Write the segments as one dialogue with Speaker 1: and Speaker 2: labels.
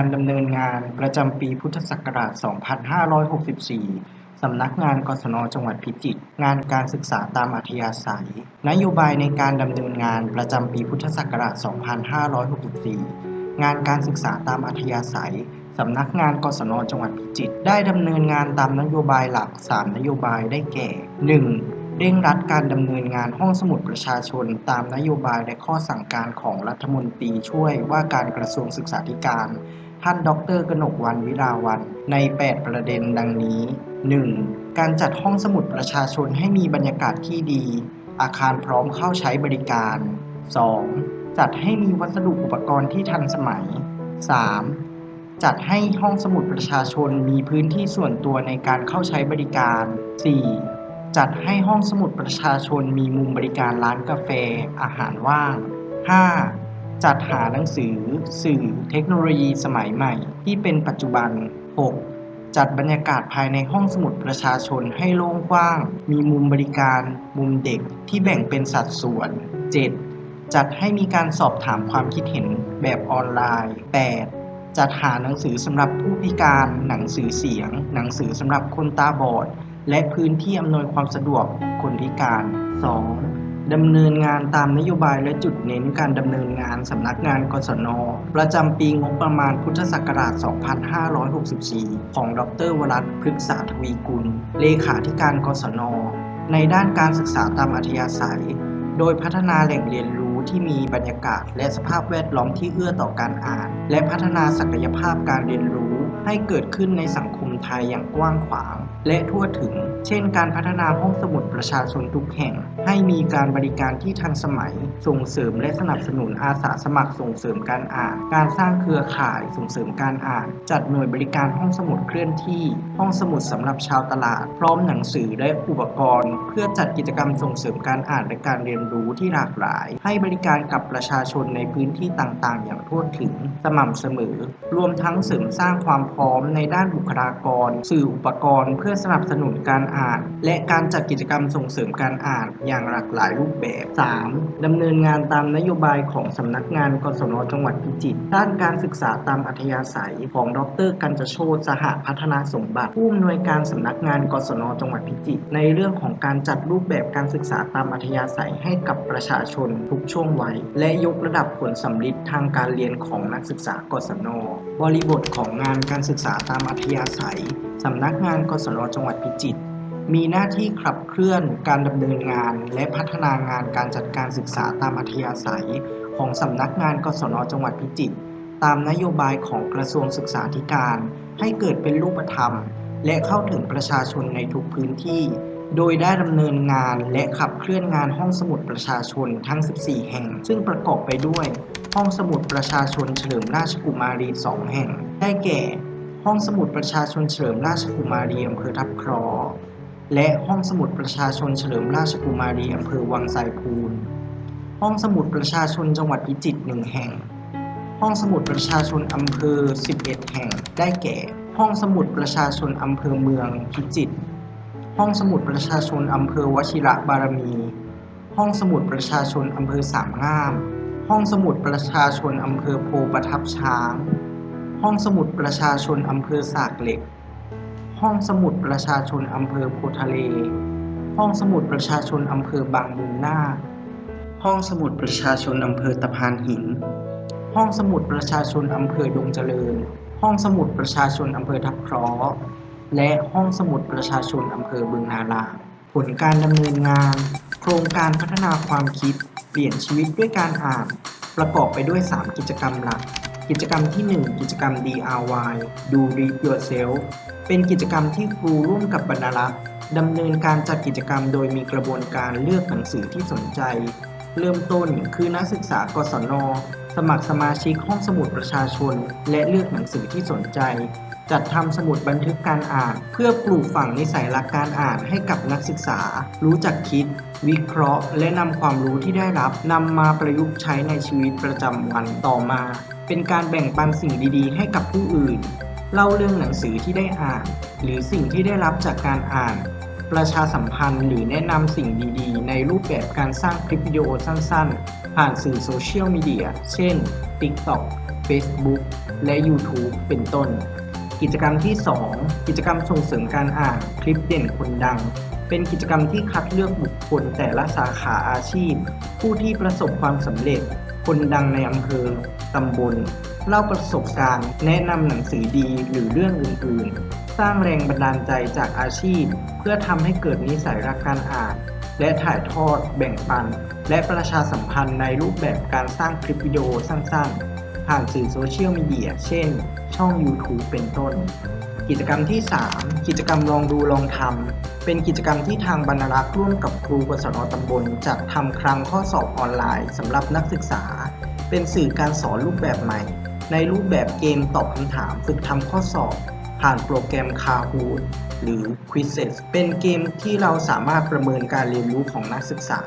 Speaker 1: การดำเนินงานประจำปีพุทธศักราช 2564 สำนักงานกศนจังหวัดพิจิตร งานการศึกษาตามอัธยาศัย นโยบายในการดำเนินงานประจำปีพุทธศักราช 2564 งานการศึกษาตามอัธยาศัย สำนักงานกศนจังหวัดพิจิตร ได้ดำเนินงานตามนโยบายหลัก 3 นโยบายได้แก่ 1. เร่งรัดการดำเนินงานห้องสมุดประชาชน ตามนโยบายและข้อสั่งการของรัฐมนตรีช่วยว่าการกระทรวงศึกษาธิการ ท่านดรกนกวันวิลาวันใน 8 ประเด็นดังนี้ 1. การจัดห้องสมุดประชาชนให้มีบรรยากาศที่ดี อาคารพร้อมเข้าใช้บริการ 2. จัดให้มีวัสดุอุปกรณ์ที่ทันสมัย 3. จัดให้ห้องสมุดประชาชนมีพื้นที่ส่วนตัวในการเข้าใช้บริการ 4. จัดให้ห้องสมุดประชาชนมีมุมบริการร้านกาแฟ อาหารว่าง 5. จัดหาหนังสือ สื่อ เทคโนโลยีสมัยใหม่ ที่เป็นปัจจุบัน 6. จัดบรรยากาศภายในห้องสมุดประชาชนให้โล่งกว้าง มีมุมบริการ มุมเด็กที่แบ่งเป็นสัดส่วน 7. จัดให้มีการสอบถามความคิดเห็นแบบออนไลน์ 8. จัดหาหนังสือสำหรับผู้พิการ หนังสือเสียง หนังสือสำหรับคนตาบอด และพื้นที่อำนวยความสะดวกคนพิการ 2. ดำเนินงานตามนโยบายและจุดเน้นการดำเนินงานสำนักงานกศน ประจำปีงบประมาณพุทธศักราช 2564 ของดรวรัตพฤกษาทวีกุล เลขาธิการกศน ในด้านการศึกษาตามอัธยาศัย โดยพัฒนาแหล่งเรียนรู้ที่มีบรรยากาศและสภาพแวดล้อมที่เอื้อต่อการอ่าน และพัฒนาศักยภาพการเรียนรู้ให้เกิดขึ้นในสังคมไทยอย่างกว้างขวาง และทั่วถึง เช่น การพัฒนาห้องสมุดประชาชนทุกแห่ง ให้มีการบริการที่ทันสมัย ส่งเสริมและสนับสนุนอาสาสมัครส่งเสริมการอ่าน การสร้างเครือข่ายส่งเสริมการอ่าน จัดหน่วยบริการห้องสมุดเคลื่อนที่ ห้องสมุดสำหรับชาวตลาด พร้อมหนังสือและอุปกรณ์ เพื่อจัดกิจกรรมส่งเสริมการอ่านและการเรียนรู้ที่หลากหลาย ให้บริการกับประชาชนในพื้นที่ต่างๆ อย่างทั่วถึง สม่ำเสมอ รวมทั้งเสริมสร้างความพร้อมในด้านบุคลากร สื่ออุปกรณ์เพื่อสนับสนุนการอ่าน และการจัดกิจกรรมส่งเสริมการอ่านอย่างหลากหลายรูปแบบ 3. ดำเนินงานตามนโยบายของสำนักงานกศนจังหวัดพิจิตรด้านการศึกษาตามอัธยาศัยของดรกัญจโชตสหพัฒนาสมบัติ ผู้อำนวยการสำนักงานกศนจังหวัดพิจิตรในเรื่องของการจัดรูปแบบการศึกษาตามอัธยาศัยให้กับประชาชนทุกช่วงวัย และยกระดับผลสำลิดทางการเรียนของนักศึกษากศนบริบทของงานการศึกษาตามอัธยาศัย สำนักงานกศนจังหวัดพิจิตรมีหน้าที่ขับเคลื่อนการดำเนินงาน และพัฒนางานการจัดการศึกษาตามอัธยาศัย ของสำนักงานกศนจังหวัดพิจิตรตามนโยบายของกระทรวงศึกษาธิการ ให้เกิดเป็นรูปธรรม และเข้าถึงประชาชนในทุกพื้นที่ โดยได้ดำเนินงานและขับเคลื่อนงานห้องสมุดประชาชนทั้ง 14 แห่ง ซึ่งประกอบไปด้วย ห้องสมุดประชาชนเฉลิมราชกุมารี 2 แห่ง ได้แก่ ห้องสมุดประชาชนเฉลิมราชกุมารีอำเภอทับคลอและห้องสมุดประชาชนเฉลิมราชกุมารีอำเภอวังไสพูน ห้องสมุดประชาชนจังหวัดพิจิตรหนึ่งแห่ง ห้องสมุดประชาชนอำเภอ 11 แห่ง ได้แก่ ห้องสมุดประชาชนอำเภอเมืองพิจิตร ห้องสมุดประชาชนอำเภอวชิระบารมี ห้องสมุดประชาชนอำเภอสามงาม ห้องสมุดประชาชนอำเภอโพประทับช้าง ห้องสมุดประชาชนอำเภอสากเหล็ก ห้องสมุดประชาชนอำเภอโพทะเล ห้องสมุดประชาชนอำเภอบางบุญนาค ห้องสมุดประชาชนอำเภอตะพานหิน ห้องสมุดประชาชนอำเภอดงเจริญ ห้องสมุดประชาชนอำเภอทับเคราะห์และห้องสมุดประชาชนอำเภอบึงนาราผลการดำเนินงาน โครงการพัฒนาความคิด เปลี่ยนชีวิตด้วยการอ่าน ประกอบไปด้วย 3 กิจกรรมหลัก กิจกรรมที่ 1 กิจกรรม DIY Do Read Yourself เป็นกิจกรรมที่ครูร่วมกับบรรณารักษ์ดำเนินการจัดกิจกรรมโดยมีกระบวนการเลือกหนังสือที่สนใจ เริ่มต้นคือนักศึกษากศน สมัครสมาชิกห้องสมุดประชาชน และเลือกหนังสือที่สนใจ จัดทำสมุดบันทึกการอ่าน เพื่อปลูกฝังนิสัยรักการอ่านให้กับนักศึกษา รู้จักคิด วิเคราะห์ และนำความรู้ที่ได้รับนำมาประยุกต์ใช้ในชีวิตประจำวันต่อมา เป็นการแบ่งปันสิ่งดีๆ ให้กับผู้อื่น เล่าเรื่องหนังสือที่ได้อ่าน หรือสิ่งที่ได้รับจากการอ่าน ประชาสัมพันธ์หรือแนะนำสิ่งดีๆ ในรูปแบบการสร้างคลิปวิดีโอสั้นๆ ผ่านสื่อโซเชียลมีเดีย เช่น TikTok Facebook และ YouTube เป็นต้น กิจกรรมที่ 2 กิจกรรมส่งเสริมการอ่านคลิปเด่นคนดัง เป็นกิจกรรมที่คัดเลือกบุคคลแต่ละสาขาอาชีพ ผู้ที่ประสบความสำเร็จ คนดังในอำเภอ ตำบล เล่าประสบการณ์ แนะนำหนังสือดีหรือเรื่องอื่น ๆ สร้างแรงบันดาลใจจากอาชีพ เพื่อทำให้เกิดนิสัยรักการอ่าน และถ่ายทอด แบ่งปัน และประชาสัมพันธ์ในรูปแบบการสร้างคลิปวิดีโอสั้น ๆ ผ่านสื่อโซเชียลมีเดีย เช่น ช่อง YouTube เป็นต้นกิจกรรมที่ 3 กิจกรรมลองดูลองทำ เป็นกิจกรรมที่ทางบรรณารักษ์ร่วมกับครูกศนตำบลจัดทำครั้งข้อสอบออนไลน์สำหรับนักศึกษา เป็นสื่อการสอนรูปแบบใหม่ ในรูปแบบเกมตอบคำถามฝึกทำข้อสอบ ผ่านโปรแกรม Kahoot หรือ Quizzes เป็นเกมที่เราสามารถประเมินการเรียนรู้ของนักศึกษา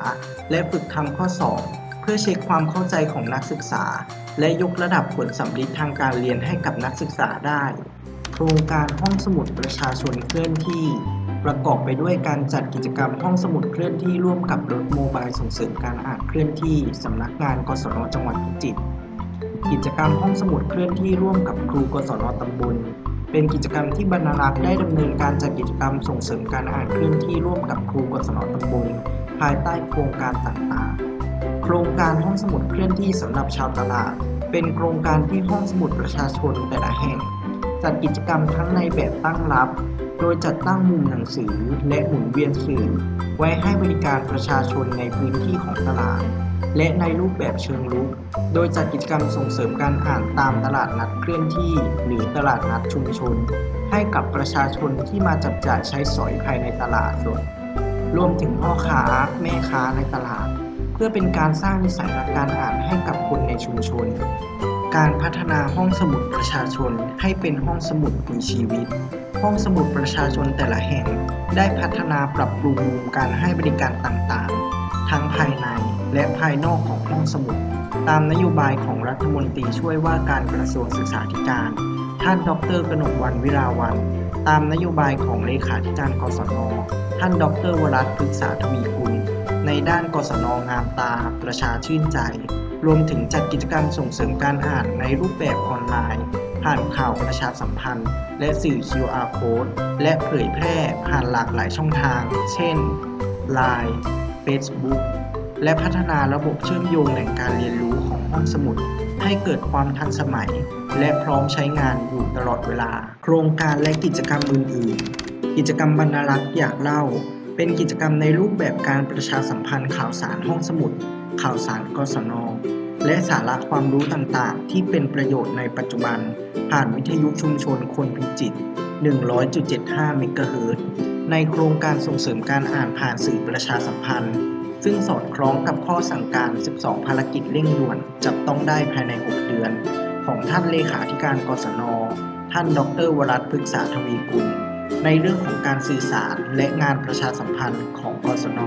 Speaker 1: และฝึกทำข้อสอบ เพื่อเช็คความเข้าใจของนักศึกษา และยกระดับผลสำลิดทางการเรียนให้กับนักศึกษาได้ โครงการห้องสมุดประชาชนเคลื่อนที่ ประกอบไปด้วยการจัดกิจกรรมห้องสมุดเคลื่อนที่ร่วมกับรถโมบายส่งเสริมการอ่านเคลื่อนที่สำนักงานกศนจังหวัดพิจิตรกิจกรรมห้องสมุดเคลื่อนที่ร่วมกับครูกศนตำบล เป็นกิจกรรมที่บรรณารักษ์ได้ดำเนินการจัดกิจกรรมส่งเสริมการอ่านเคลื่อนที่ร่วมกับครูกศนตำบล ภายใต้โครงการต่างๆ โครงการห้องสมุดเคลื่อนที่สำหรับชาวตลาด เป็นโครงการที่ห้องสมุดประชาชนแต่ละแห่ง จัดกิจกรรมทั้งในแบบตั้งรับ โดยจัดตั้งมุมหนังสือและหมุนเวียนสื่อไว้ให้บริการประชาชนในพื้นที่ของตลาด และในรูปแบบเชิงรุก โดยจัดกิจกรรมส่งเสริมการอ่านตามตลาดนัดเคลื่อนที่ หรือตลาดนัดชุมชน ให้กับประชาชนที่มาจับจ่ายใช้สอยภายในตลาดสด รวมถึงพ่อค้าแม่ค้าในตลาด เพื่อเป็นการสร้างนิสัยรักการอ่านให้กับคนในชุมชนการพัฒนาห้องสมุดประชาชนให้เป็นห้องสมุดมีชีวิต ห้องสมุดประชาชนแต่ละแห่ง ได้พัฒนาปรับปรุงมุมการให้บริการต่างๆ ทั้งภายในและภายนอกของห้องสมุด ตามนโยบายของรัฐมนตรีช่วยว่าการกระทรวงศึกษาธิการ ท่านดรกนกวันวิราวัน ตามนโยบายของเลขาธิการกศนท่านดรวรัตพฤกษาทวีกุล ในด้านกศนงามตาประชาชื่นใจ รวมถึงจัดกิจกรรมส่งเสริมการอ่านในรูปแบบออนไลน์ ผ่านข่าวประชาสัมพันธ์ และสื่อ QR Code และเผยแพร่ผ่านหลากหลายช่องทาง เช่น Line Facebook และพัฒนาระบบเชื่อมโยงแหล่งการเรียนรู้ของห้องสมุด ให้เกิดความทันสมัย และพร้อมใช้งานอยู่ตลอดเวลา โครงการและกิจกรรมอื่นๆ กิจกรรมบรรณารักษ์อยากเล่า เป็นกิจกรรมในรูปแบบการประชาสัมพันธ์ข่าวสารห้องสมุด ข่าวสารกศน และสาระความรู้ต่างๆ ที่เป็นประโยชน์ในปัจจุบัน ผ่านวิทยุชุมชนคนพิจิตร100.75 เมกะเฮิรตในโครงการส่งเสริมการอ่านผ่านสื่อประชาสัมพันธ์ ซึ่งสอดคล้องกับข้อสั่งการ 12 ภารกิจเร่งด่วน จับต้องได้ภายใน 6 เดือน ของท่านเลขาธิการกศน ท่านดรวรัตพฤกษาทวีกุล ในเรื่องของการสื่อสารและงานประชาสัมพันธ์ของกศน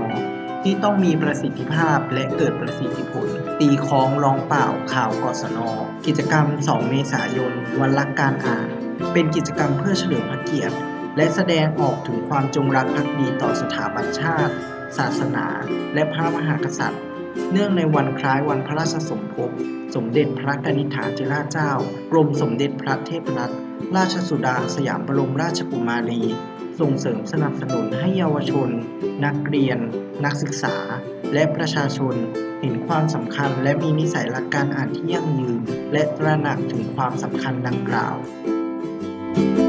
Speaker 1: ที่ต้องมีประสิทธิภาพและเกิดประสิทธิผล ตีคล้องรองเปล่าข่าวกศน กิจกรรม 2 เมษายน วันรักการอ่าน เป็นกิจกรรมเพื่อเฉลิมพระเกียรติ และแสดงออกถึงความจงรักภักดีต่อสถาบันชาติ ศาสนา และพระมหากษัตริย์ เนื่องในวันคล้ายวันพระราชสมภพ สมเด็จพระกนิษฐาธิราชเจ้า กรมสมเด็จพระเทพรัตนราชสุดาสยามบรมราชกุมารี ส่งเสริมสนับสนุนให้เยาวชน นักเรียน นักศึกษา และประชาชน เห็นความสำคัญและมีนิสัยรักการอ่านที่ยั่งยืน และตระหนักถึงความสำคัญดังกล่าว
Speaker 2: Thank